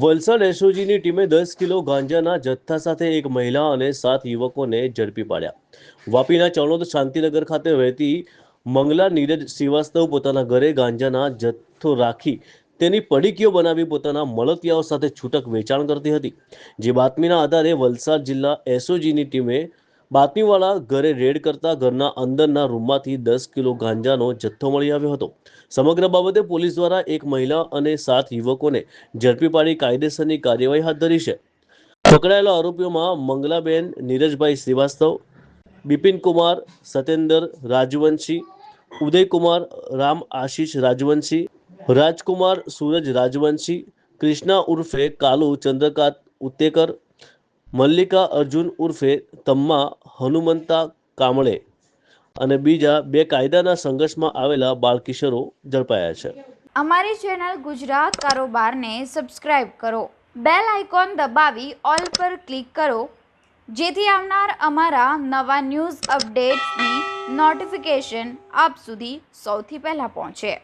વલસાડ એસઓજીની ટીમે દસ કિલો ગાંજાના જથ્થા સાથે એક મહિલા અને સાત યુવકોને ઝડપી પાડ્યા. વાપીના ચણોદ શાંતિનગર ખાતે રહેતી મંગલા નીરજ શ્રીવાસ્તવ પોતાના ઘરે ગાંજાના જથ્થો રાખી તેની પડીકીઓ બનાવી પોતાના મળતિયાઓ સાથે છૂટક વેચાણ કરતી હતી. જે બાતમીના આધારે વલસાડ જિલ્લા એસઓજીની ટીમે બાતમીવાળા ઘરે રેડ કરતા ઘરના અંદરના રૂમમાંથી દસ કિલો ગાંજાનો જથ્થો મળી આવ્યો હતો. સમગ્ર બાબતે પોલીસ દ્વારા એક મહિલા અને સાત યુવકોને ઝડપી પાડી કાયદેસરની કાર્યવાહી હાથ ધરી છે. પકડાયેલા આરોપીઓમાં મંગલાબેન, નીરજભાઈ શ્રીવાસ્તવ બિપિનકુમાર સતેન્દર રાજવંશી, ઉદયકુમાર, રામ આશીષ રાજવંશી, રાજકુમાર સૂરજ રાજવંશી, કૃષ્ણા ઉર્ફે કાલુ ચંદ્રકાંત ઉત્તેકર મલ્લિકા અર્જુન ઉર્ફે તમ્મા હનુમંતા કામળે અને બીજા બે કાયદાના સંઘર્ષમાં આવેલા બાળકિશોરો ઝડપાયા છે. અમારી ચેનલ ગુજરાત કારોબારને સબસ્ક્રાઇબ કરો, બેલ આઇકોન દબાવી ઓલ પર ક્લિક કરો, જેથી આવનાર અમારા નવા ન્યૂઝ અપડેટ્સની નોટિફિકેશન આપ સુધી સૌથી પહેલાં પહોંચે.